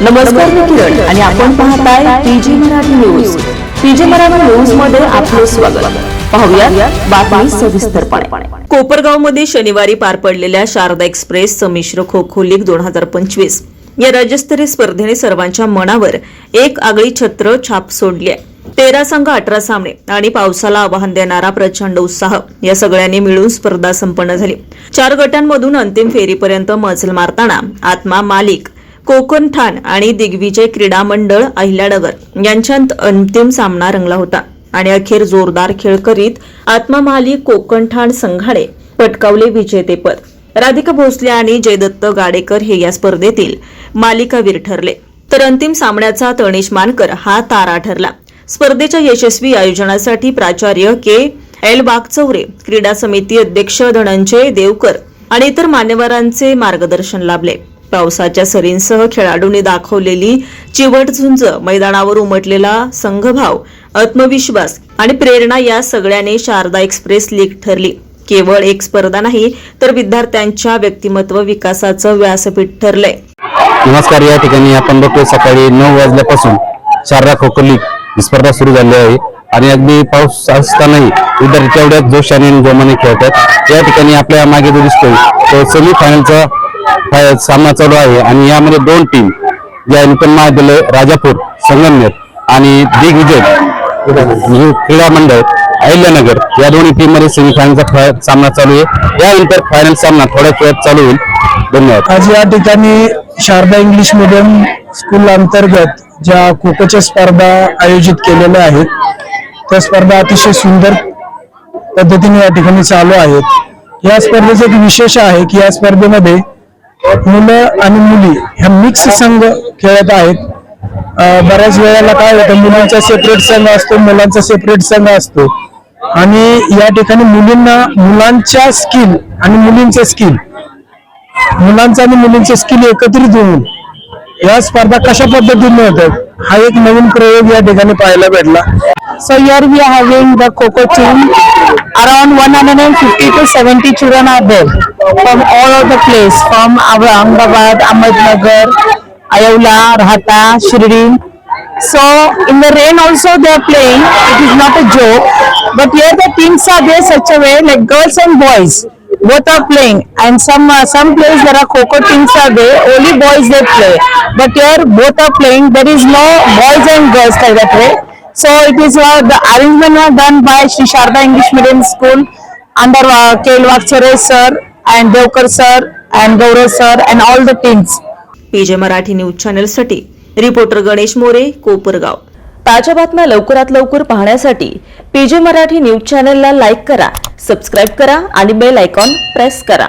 नमस्कार मी किरण आणि आपण पाहताय PG Marathi news. PG Marathi न्यूजमध्ये आपलं स्वागत. पाहूया बातमी सविस्तरपणे. कोपरगावमध्ये शनिवारी पार पडलेल्या शारदा एक्सप्रेस संमिश्र खो खो लीग दोन हजार पंचवीस. या राज्यस्तरीय स्पर्धेने सर्वांच्या मनावर एक आगळी छत्र छाप सोडली आहे. तेरा संघ अठरा सामने आणि पावसाला आवाहन देणारा प्रचंड उत्साह या सगळ्यांनी मिळून स्पर्धा संपन्न झाली. चार गटांमधून अंतिम फेरीपर्यंत मजल मारताना आत्मा मालिक कोकण ठाण आणि दिग्विजय क्रीडा मंडळ अहिल्यानगर यांच्यात अंतिम सामना रंगला होता. आणि अखेर जोरदार खेळ करीत आत्ममालिक कोकण ठाण संघाने पटकावले विजेतेपद राधिका भोसले आणि जयदत्त गाडेकर हे या स्पर्धेतील मालिकावीर ठरले. तर अंतिम सामन्याचा तणेश मानकर हा तारा ठरला. स्पर्धेच्या यशस्वी आयोजनासाठी प्राचार्य के. एल. बागचौरे क्रीडा समिती अध्यक्ष धनंजय देवकर आणि इतर मान्यवरांचे मार्गदर्शन लाभले. पावसाच्या सरींसह खेळाडूंनी दाखवलेली चिवट झुंज मैदानावर उमटलेला संघभाव आत्मविश्वास आणि प्रेरणा या सगळ्याने शारदा एक्सप्रेस लीग ठरली. केवळ एक स्पर्धा नाही तर विद्यार्थ्यांच्या व्यक्तिमत्व विकासाचं व्यासपीठ ठरलंय. नमस्कार या ठिकाणी आपण बघतोय सकाळी नऊ वाजल्यापासून शारदा खो खो लीग ही स्पर्धा सुरू झाली आहे. आणि अगदी पाऊस असतानाही विद्यार्थी तेवढ्याच जोशाने जोमाने खेळतात. या ठिकाणी आपल्या मागे जो दिसतोय तो सेमी फायनलचा सामना चालू आहे आणि यामध्ये दोन टीम ज्या नूतन महाविद्यालय राजापूर संगमनेर आणि दिग्विजय क्रीडा मंडळ अहिल्यानगर या दोन्ही टीममध्ये सेमीफायनलचा सामना चालू आहे. यानंतर फायनल सामना थोड्याच वेळात चालू होईल. धन्यवाद. आज या ठिकाणी शारदा इंग्लिश मिडियम स्कूल अंतर्गत ज्या खोखोच्या स्पर्धा आयोजित केलेल्या आहेत त्या स्पर्धा अतिशय सुंदर पद्धतीने या ठिकाणी चालू आहेत. या स्पर्धेचं एक विशेष आहे की या स्पर्धेमध्ये मुलं आणि मुली ह्या मिक्स संघ खेळत आहेत. बऱ्याच वेळेला काय होतं मुलांचा सेपरेट संघ असतो मुलांचा सेपरेट संघ असतो. आणि या ठिकाणी मुलींना मुलांच्या स्किल आणि मुलींचे स्किल मुलांचा आणि मुलींचे स्किल एकत्रित होऊन या स्पर्धा कशा पद्धतीने होतात हा एक नवीन प्रयोग या ठिकाणी पाहायला भेटला. So here we are having the Coco team. Around 150 to 70 children are there from all over the place, from Aurangabad, Ahmednagar, Ayala, Rahata, Shirdi. So in the rain also they are playing. It is not a joke. But here the teams are there such a way like girls and boys. Both are playing and some uh, some place there are Coco teams are there. Only boys they play. But here both are playing. There is no boys and girls like that way. So it is uh, the arrangement was done by Sri Sharda English Medium School under uh, Kelwak Vakchare sir and Devkar sir and Gaurav sir and all the teams. PJ Marathi news चॅनलसाठी reporter Ganesh More Kopargaon ताज्या बातम्या लवकरात लवकर पाहण्यासाठी PJ Marathi news चॅनलला like करा subscribe करा आणि bell icon press करा